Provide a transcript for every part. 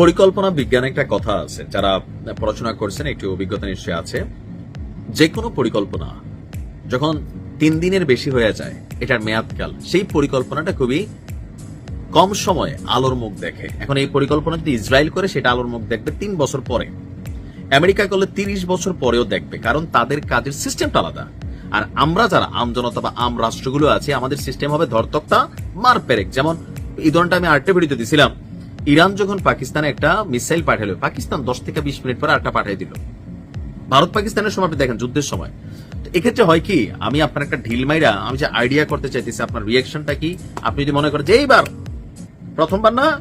পরিকল্পনা বিজ্ঞানে একটা কথা আছে, যারা পড়াশোনা করছেন, একটি অভিজ্ঞতা নিশ্চয় আছে। যে কোনো পরিকল্পনা যখন তিন দিনের বেশি হয়ে যায়, এটার মেয়াদকাল সেই পরিকল্পনাটা খুবই কম সময়ে আলোর মুখ দেখে। এখন এই পরিকল্পনা যদি ইসরায়েল করে, সেটা আলোর মুখ দেখবে তিন বছর পরে। আমেরিকা করলে তিরিশ বছর পরেও দেখবে, কারণ তাদের কাজের সিস্টেমটা আলাদা। আর আমরা যারা, আম জনতা বা আম রাষ্ট্রগুলো আছে, আমাদের সিস্টেম হবে ধরতক্তা মার পেরেক। যেমন, এই ধরনটা আমি আরেকটা ভিডিওতে দিছিলাম। ইরান যখন পাকিস্তানে একটা মিসাইল পাঠালো, পাকিস্তান দশ থেকে বিশ মিনিট পরে আরেকটা পাঠিয়ে দিল। ভারত পাকিস্তানের সময় আপনি দেখেন, যুদ্ধের সময়। এক্ষেত্রে হয় কি, আমি আপনার একটা ঢিল মাইরা, আমি যে আইডিয়া করতে চাইতেছি, আপনার রিয়াকশনটা কি? আপনি যদি মনে করেন যে, এইবার, প্রথমবার না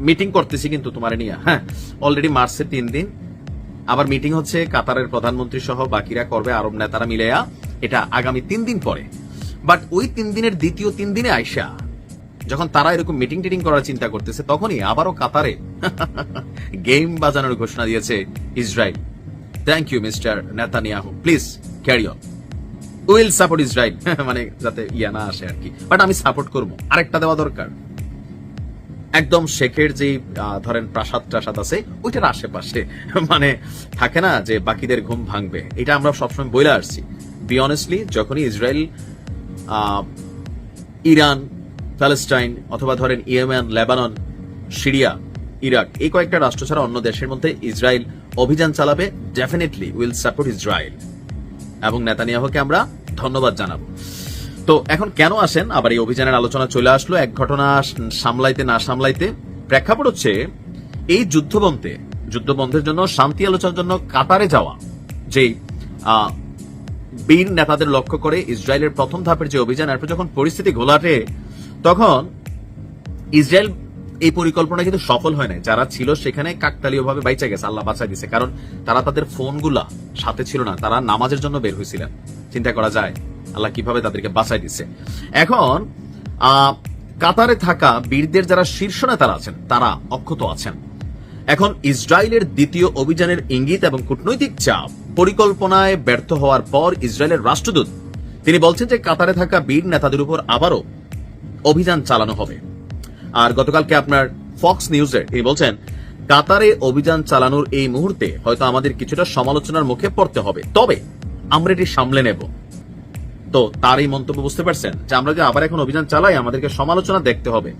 মিটিং করতেছি কিন্তু তোমার নিয়ে। হ্যাঁ অলরেডি মার্চের তিন দিন। আবার মিটিং হচ্ছে কাতারের প্রধানমন্ত্রী সহ বাকিরা করবে, আরব নেতারা মিলেয়া। এটা আগামী তিন দিন পরে। বাট ওই তিন দিনের দ্বিতীয় তিন দিনে আইসা যখন তারা এরকম মিটিং টিটিং করার চিন্তা করতেছে, তখনই আবারও কাতারে গেম বাজানোর ঘোষণা দিয়েছে Israel. Thank you mister Netanyahu. Please carry on will support Israel মানে যাতে ইয়া না আসে আর কি। বাট আমি সাপোর্ট করব। আরেকটা দেওয়া দরকার। একদম শেখের যে ধরেন প্রাসাদ টাসাদ আছে, ওইটার আশেপাশে মানে থাকে না যে বাকিদের ঘুম ভাঙবে। এটা আমরা সবসময় বলে আসছি। বি অনেস্টলি যখনই ইসরায়েল ইরান প্যালেস্টাইন অথবা ধরেন ইয়েমেন, লেবানন, সিরিয়া, ইরাক, এই কয়েকটা রাষ্ট্র ছাড়া অন্য দেশের মধ্যে ইসরায়েল অভিযান চালাবে ডেফিনেটলি উইল সাপোর্ট ইসরায়েল। এবং নেতানিয়াহুকে আমরা ধন্যবাদ জানাব। তো এখন কেন আসেন? আবার এই অভিযানের আলোচনা চলে আসলো। এক ঘটনা সামলাইতে না সামলাইতে প্রেক্ষাপট হচ্ছে, এই যুদ্ধবন্ধে যুদ্ধবন্ধের জন্য, শান্তি আলোচনার জন্য কাতারে যাওয়া যে বীর নেতাদের লক্ষ্য করে ইসরায়েলের প্রথম ধাপের যে অভিযান, এরপর যখন পরিস্থিতি ঘোলাটে তখন ইসরায়েল এই পরিকল্পনা কিন্তু সফল হয় নাই। যারা ছিল সেখানে কাকতালীয় ভাবে বাইচা গেছে, আল্লাহ বাঁচাই দিছে। কারণ তারা তাদের ফোনগুলা সাথে ছিল না, তারা নামাজের জন্য বের হয়েছিলেন। চিন্তা করা যায়, আল্লাহ কীভাবে তাদেরকে বাঁচাই দিচ্ছে এখন কাতারে থাকা বীরদের যারা শীর্ষ নেতারা আছেন, তারা অক্ষত আছেন। এখন ইসরায়েলের দ্বিতীয় অভিযানের ইঙ্গিত এবং কূটনৈতিক চাপ পরিকল্পনায় ব্যর্থ হওয়ার পর ইসরায়েলের রাষ্ট্রদূত, তিনি বলছেন যে কাতারে থাকা বীর নেতাদের উপর আবারও অভিযান চালানো হবে। আর গতকালকে আপনার ফক্স নিউজে তিনি বলছেন, কাতারে অভিযান চালানোর এই মুহূর্তে হয়তো আমাদের কিছুটা সমালোচনার মুখে পড়তে হবে। তবে আমরা এটি সামলে নেব। তো তার এই মন্তব্য বুঝতে পারছেন যে আমরা যে আবার এখন অভিযান চালাই, আমাদেরকে সমালোচনা দেখতে হবে।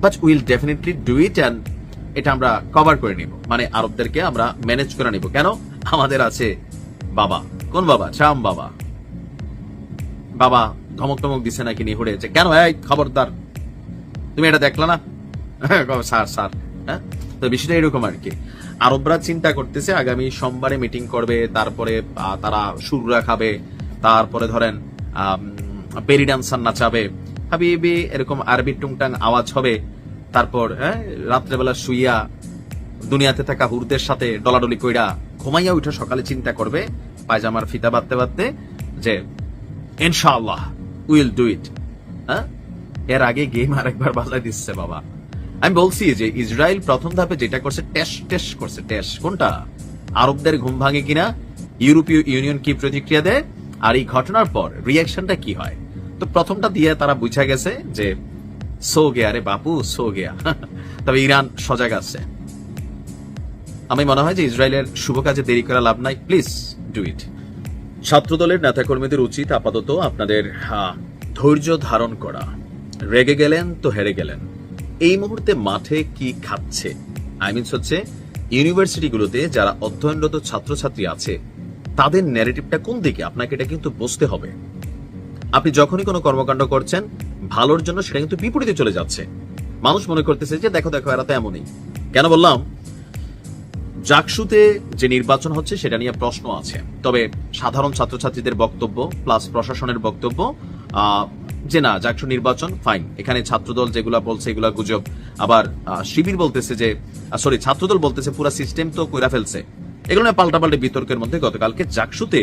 But will definitely do it and এটা আমরা কভার করে নিব। মানে আরবদেরকে আমরা ম্যানেজ করে নিব। কেন? আমাদের আছে বাবা। কোন বাবা? শ্যাম বাবা। বাবা ধমক টমক দিছে নাকি নিহুড়ে যে? কেন? এই খবরদার। তুমি এটা দেখলা না? স্যার স্যার হ্যাঁ? তো বিষয়টা এরকম আর কি। আরবরা চিন্তা করতেছে, আগামী সোমবারে মিটিং করবে, তারপরে তারা সুররা খাবে তারপরে ধরেন বেরি ডান্সার নাচাবে। হাবিবি এরকম আরবি টুংটাং আওয়াজ হবে। তারপর হ্যাঁ রাত্রেবেলা শুইয়া দুনিয়াতে থাকা হুরদের সাথে ডলাডলি কইরা ঘুমাইয়া উঠে সকালে চিন্তা করবে, পায়জামার ফিতা বাঁধতে বাঁধতে যে, ইনশাআল্লাহ উইল ডু ইট। হ্যাঁ? এর আগে গেম আরেকবার বাজায় দিচ্ছে বাবা। আমি বলছি যে ইসরায়েল প্রথম ধাপে যেটা করছে, টেস্ট টেস্ট করছে, টেস্ট। কোনটা? আরবদের ঘুম ভাঙে কিনা? ইউরোপীয় ইউনিয়ন কি প্রতিক্রিয়া দেয়? আর এই ঘটনার পর রিয়াকশনটা কি হয়? তো প্রথমটা দিয়ে তারা বুঝা গেছে যে সো গেয়া রে বাপু, সো গেয়া। তবে ইরান সজাগ আছে। আমি মনে হয় যে ইসরায়েলের শুভ কাজে দেরি করা লাভ নাই। প্লিজ ডু ইট ছাত্রদলের নেতাকর্মীদের উচিত আপাতত আপনাদের ধৈর্য ধারণ করা। রেগে গেলেন তো হেরে গেলেন। এই মুহূর্তে মাঠে কি খাচ্ছে? আই মিনস হচ্ছে, ইউনিভার্সিটিগুলোতে যারা অধ্যয়নরত ছাত্রছাত্রী আছে, তাদের ন্যারেটিভটা কোন দিকে? আপনাকে এটা কিন্তু বুঝতে হবে। আপনি যখনই কোনো কর্মকাণ্ড করছেন, ভালোর জন্য সেটা কিন্তু বিপরীতে চলে যাচ্ছে। মানুষ মনে করতেছে যে, দেখো দেখো, এরা তো এমনই। কেন বললাম? জাকসুতে যে নির্বাচন হচ্ছে, সেটা নিয়ে প্রশ্ন আছে। তবে সাধারণ ছাত্রছাত্রীদের বক্তব্য প্লাস প্রশাসনের বক্তব্য যে না, জাকসু নির্বাচন ফাইন এখানে ছাত্রদল যেগুলা বলছে, এগুলা গুজব। আবার শিবির বলতেছে যে সরি ছাত্রদল বলতেছে পুরো সিস্টেম তো কইরা ফেলছে। এগুলো নিয়ে পাল্টাপাল্টি বিতর্কের মধ্যে গতকালকে জাকসুতে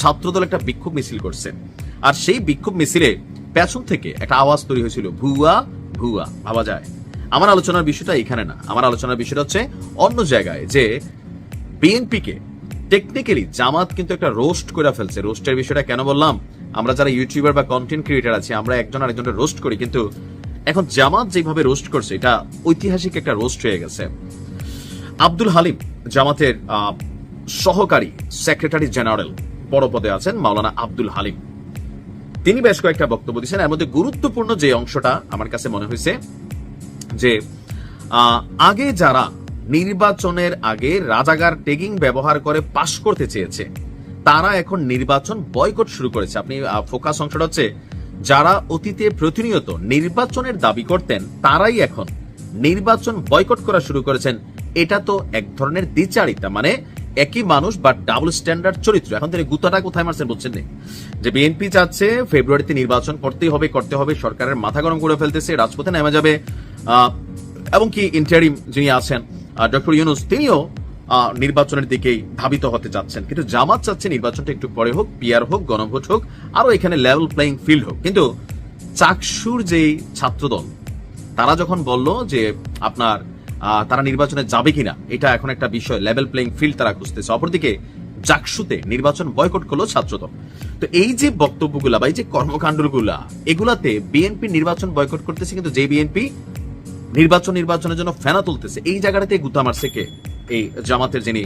ছাত্রদল একটা বিক্ষোভ মিছিল করছে। আর সেই বিক্ষোভ মিছিলে পেছন থেকে একটা আওয়াজ তৈরি হয়েছিল, ভুয়া ভুয়া, ভাবা যায়। আমার আলোচনার বিষয়টা এখানে না। আমার আলোচনার বিষয়টা হচ্ছে অন্য জায়গায় যে বিএনপি কে টেকনিক্যালি জামাত কিন্তু একটা রোস্ট করে ফেলছে। রোস্টের বিষয়টা কেন বললাম? আমরা যারা ইউটিউবার বা কন্টেন্ট ক্রিয়েটার আছি, আমরা একজন আরেকজনের রোস্ট করি। কিন্তু এখন জামাত যেভাবে রোস্ট করছে, এটা ঐতিহাসিক একটা রোস্ট হয়ে গেছে। আব্দুল হালিম জামাতের সহকারী সেক্রেটারি জেনারেল বড় পদে আছেন, মাওলানা আব্দুল হালিম। তিনি বেশ কয়েকটা বক্তব্য দিয়েছেন। এর মধ্যে গুরুত্বপূর্ণ যে অংশটা আমার কাছে মনে হয়েছে যে আগে যারা নির্বাচনের আগে রাজাগার টেগিং ব্যবহার করে পাশ করতে চেয়েছে, তারা এখন নির্বাচন বয়কট শুরু করেছে। আপনি ফোকাস অংশটা হচ্ছে, যারা অতীতে প্রতিনিয়ত নির্বাচনের দাবি করতেন, তারাই এখন নির্বাচন বয়কট করা শুরু করেছেন। এটা তো এক ধরনের দ্বিচারিতা মানে একই মানুষ বা ডাবল স্ট্যান্ডার্ড চরিত্র। এখন তিনি গুতাটা কোথায় মারছেন বুঝছেন? যে, বিএনপি চাচ্ছে, ফেব্রুয়ারিতে নির্বাচন করতেই হবে, করতে হবে, সরকারের মাথা গরম করে ফেলতেছে, রাজপথে নেমে যাবে। এবং কি ইন্টারিম যিনি আছেন ডক্টর ইউনুস, তিনিও নির্বাচনের দিকেই ধাবিত হতে যাচ্ছেন কিন্তু জামাত চাচ্ছে নির্বাচনটা একটু পরে হোক পিয়ার হোক, গণভোট হোক আরও এখানে লেভেল প্লেইং ফিল্ড হোক। কিন্তু চাকসুর যেই ছাত্রদল, তারা যখন বলল যে আপনার তারা নির্বাচনে যাবে কিনা, এটা এখন একটা বিষয় লেভেল প্লেইং ফিল্ড তারা খুঁজতেছে। অপরদিকে জাকসুতে নির্বাচন বয়কট করল ছাত্রদল। তো এই যে বক্তব্যগুলা বা এই যে কর্মকাণ্ডগুলা, এগুলাতে বিএনপি নির্বাচন বয়কট করতেছে, কিন্তু যে বিএনপি নির্বাচন নির্বাচনের জন্য ফেনা তুলতেছে। এই জায়গাটাতে গুতা মারছে এই জামাতের যিনি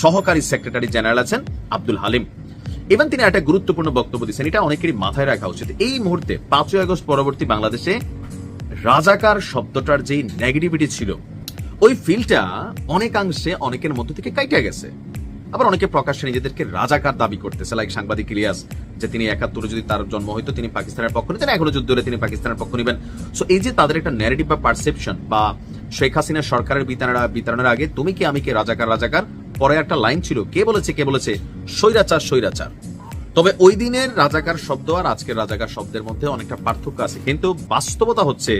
সহকারী সেক্রেটারি জেনারেল আছেন আব্দুল হালিম। এবং তিনি একটা গুরুত্বপূর্ণ বক্তব্য দিচ্ছেন। এটা অনেকেরই মাথায় রাখা উচিত। এই মুহূর্তে পাঁচই আগস্ট পরবর্তী বাংলাদেশে রাজাকার শব্দটার যেই নেগেটিভিটি ছিল, ওই ফিলটা অনেকাংশে অনেকের মধ্য থেকে কাইটা গেছে। আবার অনেকে প্রকাশ্যে নিজেদেরকে রাজাকার দাবি করতেছে লাইক সাংবাদিক ইলিয়াস, যে তিনি একাত্তরে যদি তার জন্ম হইতো, তিনি পাকিস্তানের পক্ষ নিতেন, এখনও যুদ্ধ হলে তিনি পাকিস্তানের পক্ষ নেবেন। সো এই যে তাদের একটা ন্যারেটিভ বা পারসেপশন বা শেখ হাসিনা সরকারের বিতারণা বিতরণের আগে তুমি কি আমি কে রাজাকার রাজাকার? পরে একটা লাইন ছিল, কে বলেছে কে বলেছে? স্বৈরাচার স্বৈরাচার। তবে ওই দিনের রাজাকার শব্দ আর আজকের রাজাকার শব্দের মধ্যে অনেকটা পার্থক্য আছে। কিন্তু বাস্তবতা হচ্ছে,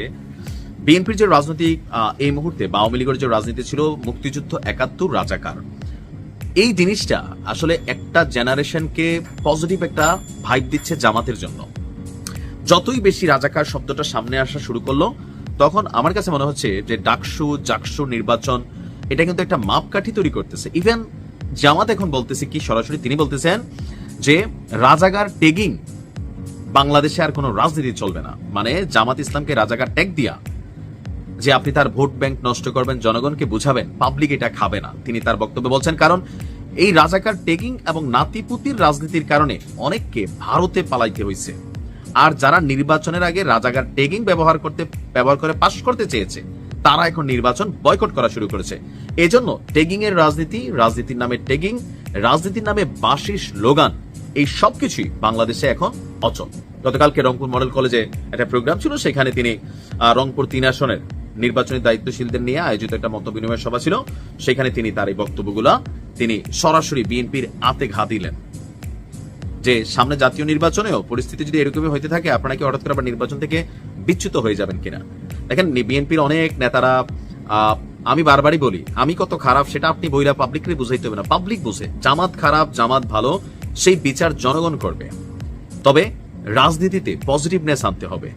বিএনপির যে রাজনৈতিক এই মুহূর্তে বা আওয়ামী লীগের যে রাজনীতি ছিল, মুক্তিযুদ্ধ একাত্তর রাজাকার। এই জিনিসটা আসলে একটা জেনারেশনকে পজিটিভ একটা ভাইব দিচ্ছে জামাতের জন্য। যতই বেশি রাজাকার শব্দটা সামনে আসা শুরু করল, তখন আমার কাছে মনে হচ্ছে যে ডাকসু, জাকসু নির্বাচন, এটা কিন্তু একটা মাপকাঠি তৈরি করতেছে। ইভেন জামাত এখন বলতেছে কি, সরাসরি তিনি বলতেছেন যে রাজাগার টেগিং বাংলাদেশে আর কোনো রাজনীতি চলবে না। মানে জামাত ইসলামকে রাজাগার ট্যাগ দিয়া যে আপনি তার ভোট ব্যাংক নষ্ট করবেন, জনগণকে বুঝাবেন পাবলিক এটা খাবে না। তিনি তার বক্তব্যে বলছেন, কারণ এই রাজাকার টেকিং এবং নাতিপুতির রাজনীতির কারণে অনেককে ভারতে পালাইতে হয়েছে আর যারা নির্বাচনের আগে রাজাকার টেকিং ব্যবহার করতে, ব্যবহার করে পাশ করতে চেয়েছে, তারা এখন নির্বাচন বয়কট করা শুরু করেছে। এজন্য টেগিং এর রাজনীতি, রাজনীতির নামে টেগিং রাজনীতির নামে বাসি স্লোগান, এই সবকিছুই বাংলাদেশে এখন অচল। গতকালকে রংপুর মডেল কলেজে একটা প্রোগ্রাম ছিল, সেখানে তিনি রংপুর তিন আসনের নির্বাচনী দায়িত্বশীলদের নিয়ে আয়োজিত একটা মত বিনিময় সভা ছিল। সেখানে তিনি তার এই বক্তব্যগুলা তিনি সরাসরি বিএনপির আতে ঘা দিলেন। যে সামনে জাতীয় নির্বাচনেও পরিস্থিতি যদি এরকমই হইতে থাকে, আপনারা কি হঠাৎ করে আবার নির্বাচন থেকে বিচ্যুত হয়ে যাবেন কিনা? দেখেন বিএনপির অনেক নেতারা আমি বারবারই বলি, আমি কত খারাপ সেটা আপনি বইরা পাবলিককে বুঝাইতে হবে না। পাবলিক বুঝে, জামাত খারাপ, জামাত ভালো, সেই বিচার জনগণ করবে। তবে রাজনীতিতে পজিটিভনেস আনতে হবে।